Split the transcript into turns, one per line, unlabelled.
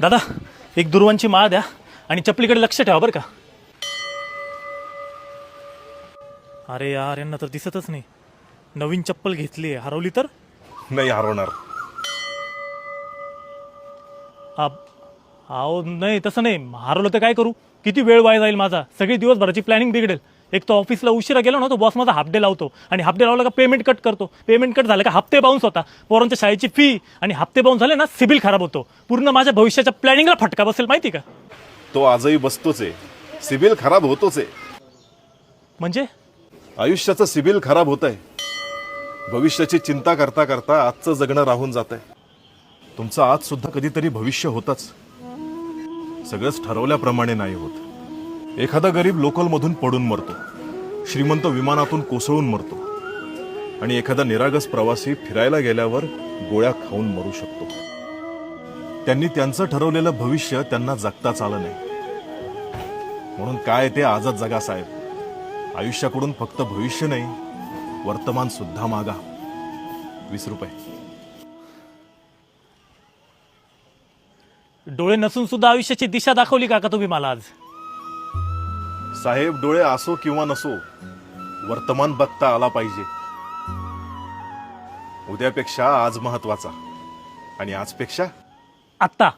दादा एक दुर्वांची माळ द्या आणि चपलीकडे लक्ष ठेवा बरं का. अरे यार यांना तर दिसतच नाही. नवीन चप्पल घेतली आहे. हरवली तर?
नाही हरवणार.
आ- अहो नाही तसं नाही. हरवलं तर काय करू? किती वेळ वाया जाईल माझा? सगळी दिवसभराची प्लॅनिंग बिघडेल. एक तर ऑफिसला उशिरा गेलो ना तो बॉस माझा हाफ डे लावतो. आणि हाफ डे लावला का पेमेंट कट करतो. पेमेंट कट झालं का हप्ते बाउन्स होता. पोरांच्या शाळेची फी आणि हप्ते बाउन्स झाले ना सिबिल खराब होतो. पूर्ण माझ्या भविष्याच्या प्लॅनिंगला फटका बसेल माहिती का?
तो आजही बसतोच आहे. सिबिल खराब होतोच आहे.
म्हणजे?
आयुष्याचं सिबिल खराब होत आहे. भविष्याची चिंता करता करता आजचं जगणं राहून जात आहे. तुमचं आज सुद्धा कधीतरी भविष्य होतच. सगळंच ठरवल्याप्रमाणे नाही होत. एखादा गरीब लोकलमधून पडून मरतो श्रीमंत विमानातून कोसळून मरतो आणि एखादा निरागस प्रवासी फिरायला गेल्यावर गोळ्या खाऊन मरू शकतो. त्यांनी त्यांचं ठरवलेलं भविष्य त्यांना जगताच आलं नाही. म्हणून काय ते आजच जगा साहेब. आयुष्याकडून फक्त भविष्य नाही वर्तमान सुद्धा मागा. वीस रुपये.
डोळे नसून सुद्धा आयुष्याची दिशा दाखवली का का तुम्ही मला आज.
साहेब डोळे असो किंवा नसो वर्तमान बघता आला पाहिजे. उद्यापेक्षा आज महत्त्वाचा आणि आजपेक्षा?
आत्ता.